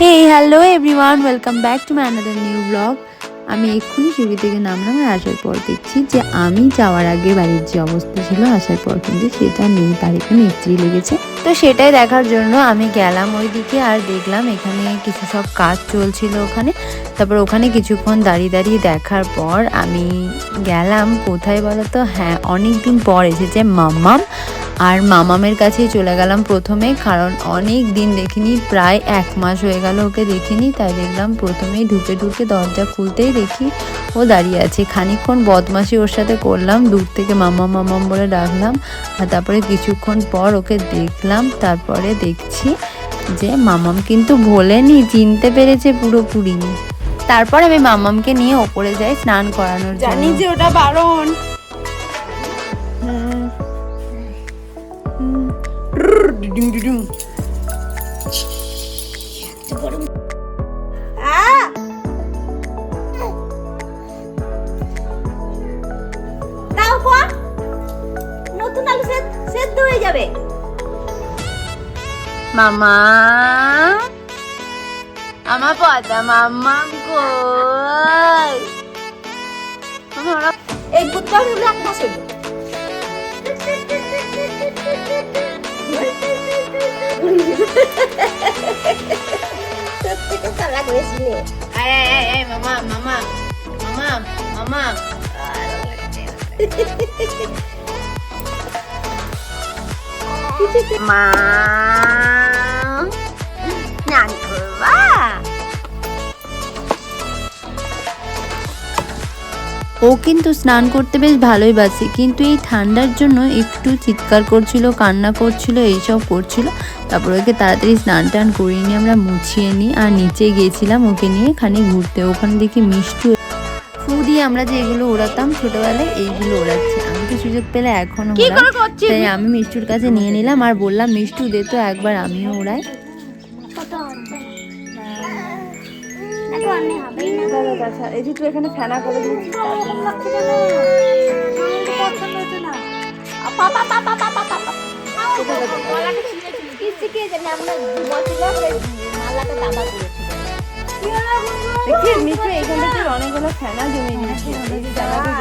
Hey hello everyone welcome back to my another new blog আমি এক্ষুনি সিঁড়ি থেকে নামলাম আর আসার পর দেখছি যে আমি যাওয়ার আগে বাড়ির যে অবস্থা ছিল, আসার পর কিন্তু সেটা নেই তার এখানে মিস্ত্রি লেগেছে। তো সেটাই দেখার জন্য আমি গেলাম ওই দিকে আর দেখলাম এখানে কিছু সব কাজ চলছিল ওখানে। তারপর ওখানে কিছুক্ষণ দাঁড়িয়ে দাঁড়িয়ে দেখার পর আমি গেলাম। কোথায় বলো তো হ্যাঁ অনেক দিন পর এসেছে মাম্মাম। আর মামামের কাছেই চলে গেলাম প্রথমে কারণ অনেক দিন দেখিনি প্রায় এক মাস হয়ে গেল ওকে দেখিনি তাই দেখলাম প্রথমেই ঢুকে ঢুকে দরজা খুলতেই দেখি ও দাঁড়িয়ে আছে। খানিকক্ষণ বদমাসি ওর সাথে করলাম দূর থেকে মামা মামাম বলে ডাকলাম আর তারপরে কিছুক্ষণ পর ওকে দেখলাম তারপরে দেখছি যে মামাম কিন্তু ভোলেনি চিনতে পেরেছে পুরোপুরি। তারপর আমি মামামকে নিয়ে ওপরে যাই স্নান করানোর জানি যে ওটা বারণ। আহ! দাও গো। নতুন আলু সেদ্ধ সেদ্ধ হয়ে যাবে মামা আমার পদা মামা কই মামা ওরা এই বুধবার হলো এক মামা মামা মামা মামা মা ও কিন্তু স্নান করতে বেশ ভালোই বাসে। কিন্তু এই ঠান্ডার জন্য একটু চিৎকার করছিল কান্না করছিল এইসব করছিল। তারপর ওকে তাড়াতাড়ি স্নান টান করিয়ে নিয়ে আমরা মুছিয়ে নিই। আর নিচে গিয়েছিলাম ওকে নিয়ে খানিক ঘুরতে। ওখানে দেখি মিষ্টু ফু দিয়ে আমরা যে এগুলো ওড়াতাম ছোটবেলায় এইগুলো ওড়াচ্ছি। আমি তো সুযোগ পেলে এখনও তাই আমি মিষ্টুর কাছে নিয়ে নিলাম আর বললাম মিষ্টু দে তো একবার আমিও ওড়াই। এই যে তুই এখানে ফেনা করে দিয়েছিস তার দেখিস নিচে এখানটাতে অনেকগুলো ফেনা জমে গেছে এই জমানো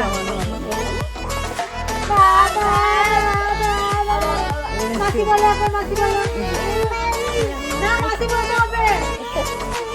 মাসি বলে এখন মাসি বলে। না মাসি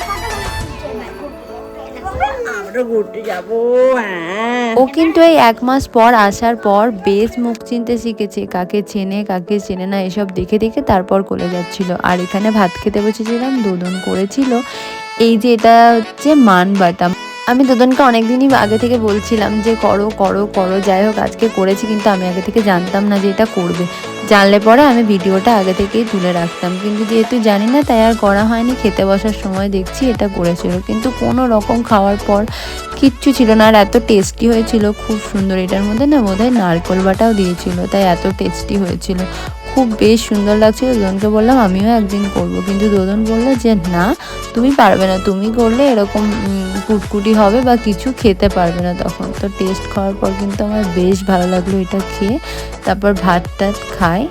ঘুরতে যাব হ্যাঁ। ও কিন্তু এই এক মাস পর আসার পর বেশ মুখ চিনতে শিখেছে, কাকে চেনে কাকে চেনে না এসব দেখে দেখে তারপর কলে যাচ্ছিল। আর এখানে ভাত খেতে বসেছিলাম দুদন করেছিল। এই যে এটা হচ্ছে মান বাটা আমি দোদনকে অনেকদিনই আগে থেকে বলছিলাম যে করো করো করো, যাই হোক, আজকে করেছি, কিন্তু আমি আগে থেকে জানতাম না যে এটা করবে। জানলে পরে আমি ভিডিওটা আগে থেকেই তুলে রাখতাম। কিন্তু যেহেতু জানি না, তাই আর করা হয়নি। খেতে বসার সময় দেখছি এটা করেছিল। কিন্তু কোনো রকম খাওয়ার পর কিচ্ছু ছিল না। আর এত টেস্টি হয়েছিল, খুব সুন্দর। এটার মধ্যে না বোধহয় নারকোল বাটাও দিয়েছিল, তাই এত টেস্টি হয়েছিল। খুব বেশ সুন্দর লাগছে। দোদনকে বললাম, আমিও একদিন করব। কিন্তু দোদন বলল যে, না, তুমি পারবে না। তুমি করলে এরকম কুটকুটি হবে বা কিছু খেতে পারবে না তখন। তো টেস্ট খাওয়ার পর কিন্তু আমার বেশ ভালো লাগল এটা খেয়ে। তারপর ভাত টাত খাই।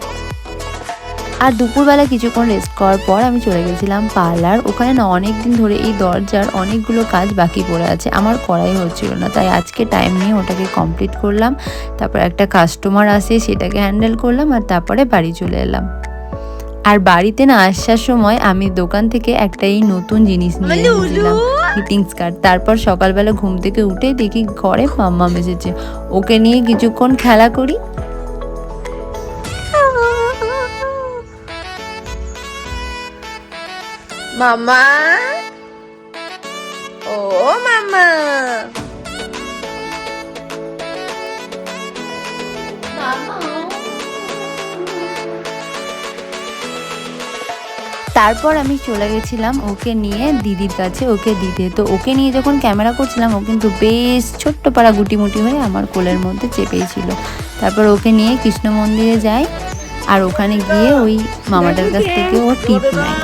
আর দুপুরবেলা কিছুক্ষণ রেস্ট করার পর আমি চলে গেছিলাম পার্লার ওখানে না অনেক দিন ধরে এই দরজার অনেকগুলো কাজ বাকি পড়ে আছে। আমার করাই হচ্ছিল না। তাই আজকে টাইম নিয়ে ওটাকে কমপ্লিট করলাম। তারপর একটা কাস্টমার আসে সেটাকে হ্যান্ডেল করলাম আর তারপরে বাড়ি চলে এলাম। আর বাড়িতে না আসার সময় আমি দোকান থেকে একটা এই নতুন জিনিস নিয়ে এসেছিলাম ফিটিংস কার্ড তারপর সকালবেলা ঘুম থেকে উঠে দেখি ঘরে মাম্মা এসেছে ওকে নিয়ে কিছুক্ষণ খেলা করি। মামা? ও মামা। তারপর আমি চলে গেছিলাম ওকে নিয়ে দিদির কাছে ওকে দিতে। তো ওকে নিয়ে যখন ক্যামেরা করছিলাম ও কিন্তু বেশ ছোট্ট পাড়া গুটিমুটি হয়ে আমার কোলের মধ্যে চেপেই ছিল। তারপর ওকে নিয়ে কৃষ্ণ মন্দিরে যাই আর ওখানে গিয়ে ওই মামাটার কাছ থেকে ও টিপ নেয়।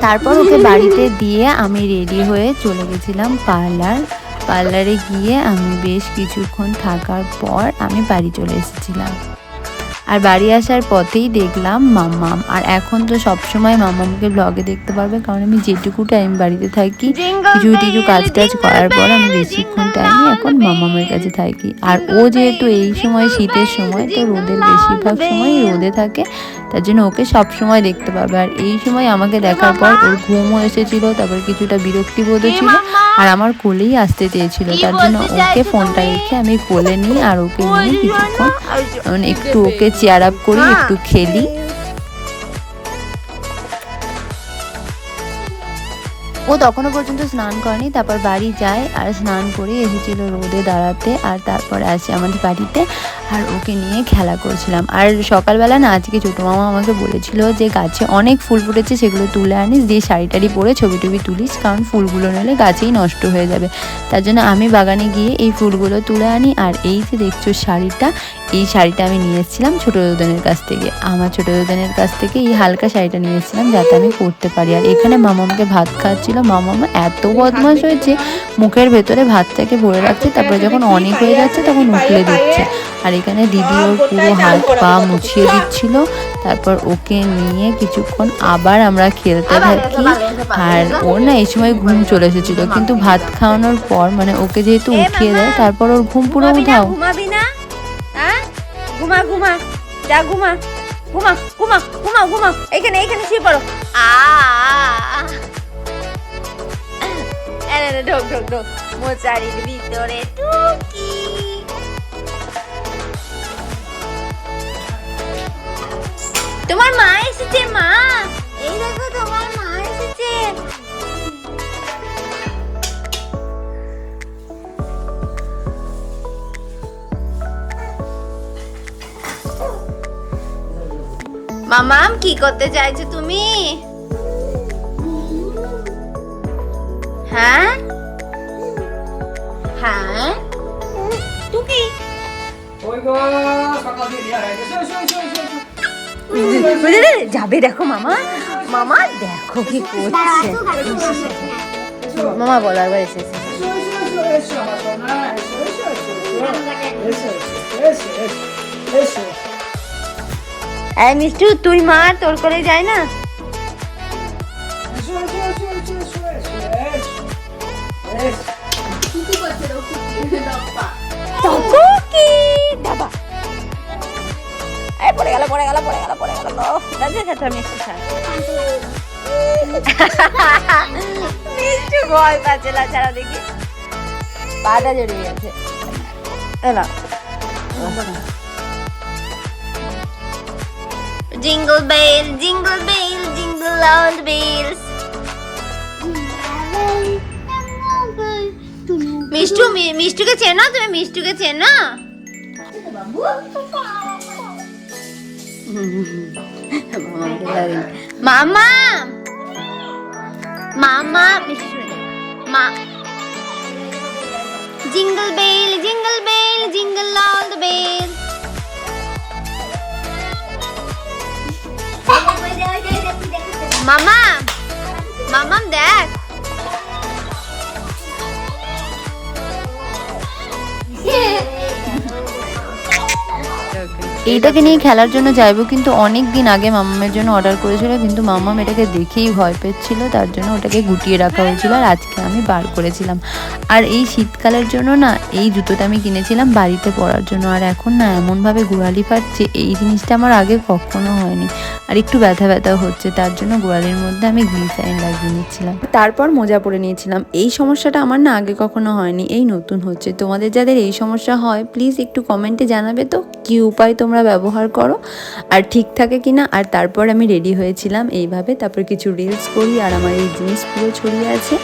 তারপর ওকে বাড়িতে দিয়ে আমি রেডি হয়ে চলে গেছিলাম পার্লার। পার্লারে গিয়ে আমি বেশ কিছুক্ষণ থাকার পর আমি বাড়ি চলে এসেছিলাম। আর বাড়ি আসার পথেই দেখলাম মাম্মাম। আর এখন তো সবসময় মাম্মামকে ব্লগে দেখতে পারবে কারণ আমি যেটুকু টাইম বাড়িতে থাকি কিছু কিছু কাজ টাজ করার পর আমি বেশিক্ষণ টাইমই এখন মামামের কাছে থাকি। আর ও যেহেতু এই সময় শীতের সময় তো রোদের বেশিরভাগ সময় রোদে থাকে। তার জন্য ওকে সব সময় দেখতে পাবে। আর এই সময় আমাকে দেখার পর ওর ঘুমও এসেছিল তারপর কিছুটা বিরক্তিবোধও ছিল আর আমার কোলেই আসতে চেয়েছিল। তার জন্য ওকে ফোনটা রেখে আমি কোলে নিই আর ওকে নিয়ে কিছুক্ষণ মানে একটু ওকে চেয়ার আপ করি একটু খেলি। ও তখনও পর্যন্ত স্নান করেনি তারপর বাড়ি যায় আর স্নান করে এসেছিল রোদে দাঁড়াতে আর তারপর আসে আমাদের বাড়িতে। আর ওকে নিয়ে খেলা করছিলাম। আর সকালবেলা না আজকে ছোটো মামা আমাকে বলেছিল যে গাছে অনেক ফুল ফুটেছে সেগুলো তুলে আনিস দিয়ে শাড়ি টাড়ি পরে ছবি টবি তুলিস কারণ ফুলগুলো নিলে গাছেই নষ্ট হয়ে যাবে। তার জন্য আমি বাগানে গিয়ে এই ফুলগুলো তুলে আনি আর এই যে দেখছ শাড়িটা এই শাড়িটা আমি নিয়ে এসেছিলাম ছোটো দোদনের কাছ থেকে। আমার ছোটো দোদনের কাছ থেকে এই হালকা শাড়িটা নিয়ে এসেছিলাম যাতে আমি পরতে পারি। আর এখানে মামামকে ভাত খাওয়াচ্ছিল। মামামা এত বদমাশ হয়েছে মুখের ভেতরে ভাতটাকে ভরে রাখছে তারপরে যখন অনেক হয়ে যাচ্ছে তখন উঠলে দিচ্ছে। আর এখানে দিদি ওর পুরো হাত পা মুছিয়ে দিচ্ছিল। তারপর ওকে নিয়ে কিছুক্ষণ আবার আমরা খেলতে থাকি। আর ওর না এই সময় ঘুম চলে এসেছিল। কিন্তু ভাত খাওয়ানোর পর মানে ওকে যেহেতু উঠিয়ে দেয় তারপর ওর ঘুম পুরো উঠাও ঘুমাবি না? ঘুমা ঘুমা। যা ঘুমা। ঘুমা ঘুমা ঘুমা ঘুমা এখানে এখানে শুয়ে পড়ো। আ ঢোক ঢোক ঢোক। মোচারির ভিতরে টুকি। তোমার মা এসেছে, মা। এই দেখো, তোমার মা এসেছে। মামাম কি করতে চাইছো তুমি? হ্যাঁ? হ্যাঁ? কি? ওই গো, সকাল দিয়ে টুকি বুঝলে? যাবে দেখো মামা। মামা, দেখো কি করছে। মামা বলো একবার এসে মিষ্টু, তুই মার তোর করে যায় না? পড়ে গেল পড়ে গেল পড়ে গেল পড়ে গেল। দাদা খেতে মিষ্টি খা মিষ্টি ভয় পাচ্ছে না ছাড়া দেখি। পাটা জড়িয়ে গেছে। এলা। Jingle bell, jingle bell, jingle all the bells. Mishtu me- মিষ্টুকে চেনো? তুমি মিষ্টুকে চেনো? মামা মামা! মা। Jingle bell jingle bell jingle all the bell. মামা মামাম দেখ। এইটাকে নিয়ে খেলার জন্য যাইবো, কিন্তু অনেক দিন আগে মামামের জন্য অর্ডার করেছিল, কিন্তু মামাম এটাকে দেখেই ভয় পেয়েছিল তার জন্য ওটাকে গুটিয়ে রাখা হয়েছিল আর আজকে আমি বার করেছিলাম। আর এই শীতকালের জন্য না, এই জুতোটা আমি কিনেছিলাম বাড়িতে পরার জন্য, আর এখন না এমনভাবে গোড়ালি পাচ্ছে এই জিনিসটা আমার আগে কখনো হয়নি। আর একটু ব্যথা ব্যথা হচ্ছে, তার জন্য গোড়ালির মধ্যে আমি গ্লিসাইন লাগিয়ে নিচ্ছিলাম। তারপর মোজা পরে নিয়েছিলাম। এই সমস্যাটা আমার না আগে কখনো হয়নি, এই নতুন হচ্ছে। তোমাদের যাদের এই সমস্যা হয় প্লিজ একটু কমেন্টে জানাবে তো, কি উপায় তোমরা ব্যবহার করো, আর ঠিক থাকে কিনা? আর তারপর আমি রেডি হয়েছিলাম এইভাবে। তারপর কিছু রিলস করি, আর আমার এই জিনিস পুরো ছড়িয়ে আছে।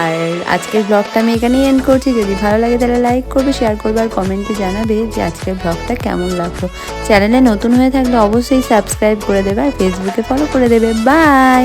আর আজকের ব্লগটা আমি এখানেই এন্ড করছি। যদি ভালো লাগে তাহলে লাইক করবে শেয়ার করবে আর কমেন্টে জানাবে যে আজকের ব্লগটা কেমন লাগল। চ্যানেলে নতুন হয়ে থাকলে অবশ্যই সাবস্ক্রাইব করে দেবে আর ফেসবুকে ফলো করে দেবে। বাই